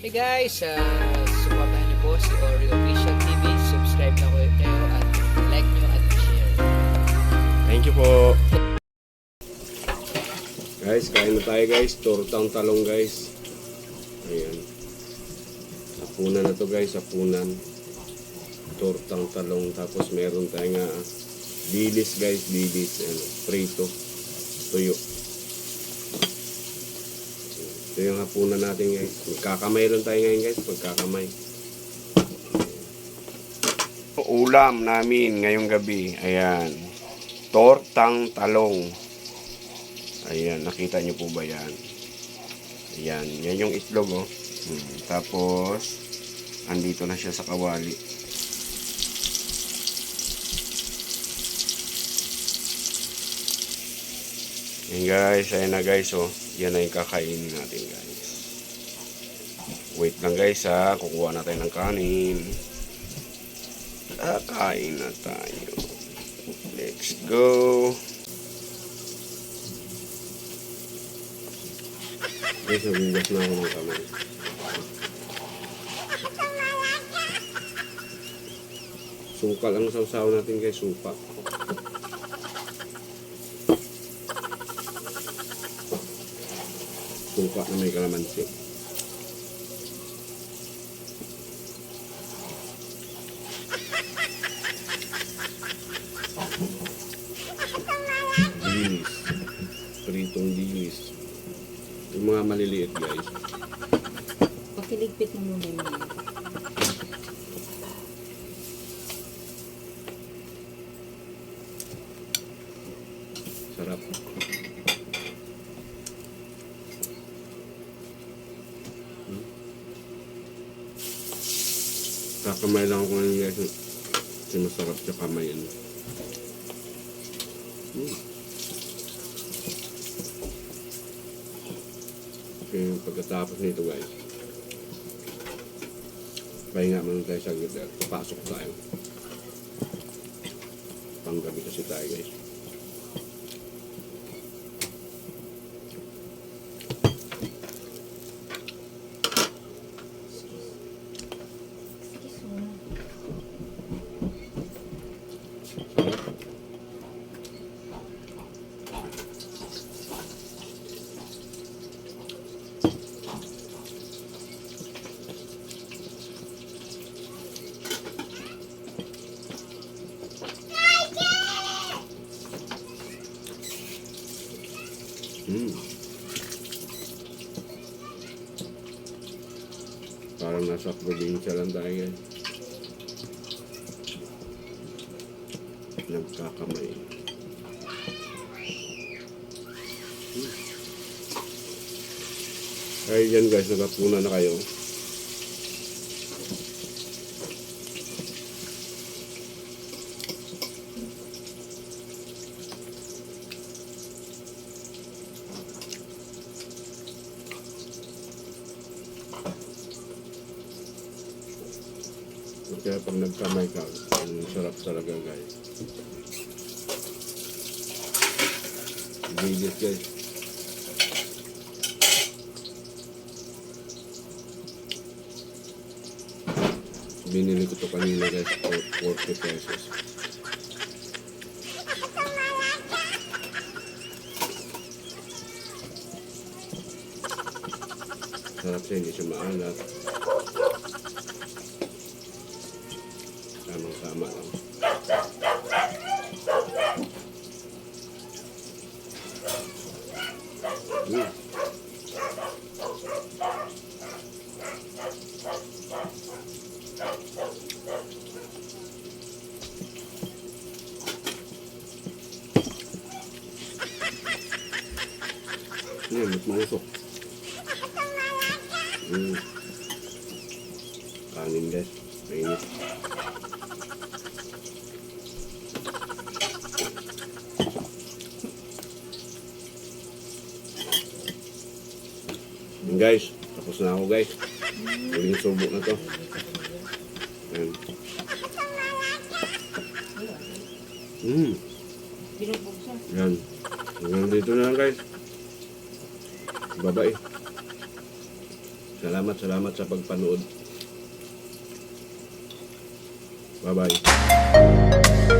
Hey guys, uh, supportahan niyo po si Oreo Official TV. Subscribe na kayo kayo at like niyo at share. Thank you po. Guys, kain na tayo guys. Tortang talong guys. Ayan. Sapunan na to guys, sapunan. Tortang talong. Tapos meron tayong uh, dilis guys, dilis. Ano, prito. Tuyo. Ito yung hapunan natin guys. Magkakamay lang tayo ngayon guys. Magkakamay. Ulam namin ngayong gabi. Ayan. Tortang talong. Ayan, nakita niyo po ba yan? Ayan, yan yung itlog oh. Hmm, tapos, andito na siya sa kawali. Ayan guys, ayan na guys oh. Yan na yung kakainin natin guys. Wait lang guys ha, kukuha na tayo ng kanin. Kakain na tayo. Let's go. Guys, nagugas na ako ng kamay. Suka lang sausaw natin guys, suka. Suka na may kalamansi. Dilis. Pritong dilis. Yung mga maliliit guys. Pakiligpit mo muna yun. Sarap. Hmm. Kakamay lang ako ngayon guys. Kasi masarap sa kamay yan. Hmm. Okay, pagkatapos nito guys. Pahinga muna tayo sa gitna. Papasok tayo. Panggabi kasi tayo guys. Mm. Parang nasa probinsya lang tayo guys. Nagkakamay. Mm. Ay yan guys, nagapuna na kayo. Kaya pag nagkamay ka, ang sarap talaga guys. Bilis guys. Binili ko to kanina guys for 40 pesos. Sarap siya, hindi siya maalat. Tamang tama lang. Mm. Yan, mas mausok. Mm. Kanin guys. Mainit. Guys, tapos na ako guys. Huling subo na to. Yan. Mm. Binubog siya. Yan. Hanggang dito na lang guys. Bye-bye. Salamat, salamat sa pagpanood. Bye bye.